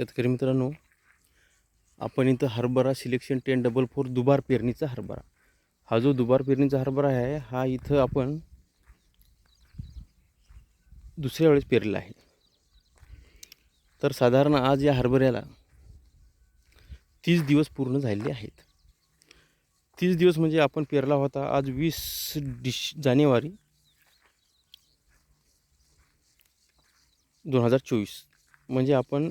शेतकरी मित्रांनो आपण इथं हरभरा सिलेक्शन टेन डबल फोर दुबार पेरणीचा हरभरा. हा जो दुबार पेरणीचा हरभरा आहे हा इथं आपण दुसऱ्या वेळेस पेरलेला आहे. तर साधारण आज या हरभऱ्याला तीस दिवस पूर्ण झालेले आहेत. तीस दिवस म्हणजे आपण पेरला होता आज वीस डिश जानेवारी दोन हजार चोवीस. म्हणजे आपण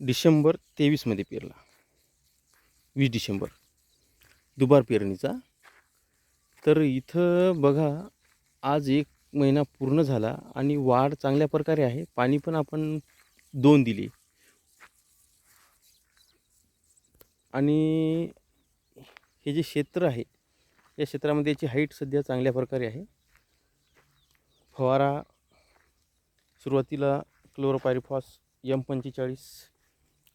डिसेंबर तेवीसमध्ये पेरला. वीस डिसेंबर. दुबार पेरणीचा. तर इथं बघा आज एक महिना पूर्ण झाला आणि वाढ चांगल्या प्रकारे आहे. पाणी पण आपण दोन दिले. आणि हे जे क्षेत्र आहे या क्षेत्रामध्ये याची हाईट सध्या चांगल्या प्रकारे आहे. फवारा सुरुवातीला क्लोरोपायरिफॉस एम पंचेचाळीस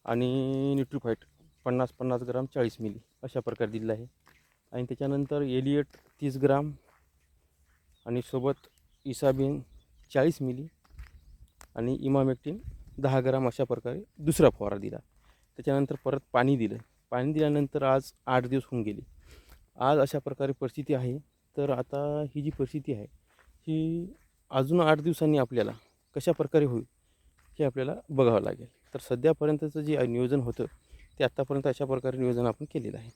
आणि न्यूट्रिफाईट पन्नास पन्नास ग्राम चाळीस मिली अशा प्रकारे दिलेलं आहे. आणि त्याच्यानंतर एलियट तीस ग्राम आणि सोबत इसाबीन चाळीस मिली आणि इमामेक्टिन दहा ग्राम अशा प्रकारे दुसरा फवारा दिला. त्याच्यानंतर परत पाणी दिलं. पाणी दिल्यानंतर आज आठ दिवस होऊन गेले. आज अशा प्रकारे परिस्थिती आहे. तर आता ही जी परिस्थिती आहे ही अजून आठ दिवसांनी आपल्याला कशा प्रकारे होईल? हे आपल्याला बघावं लागेल. तर सध्यापर्यंतचं जे नियोजन होतं ते आत्तापर्यंत अशा प्रकारे नियोजन आपण केलेलं आहे.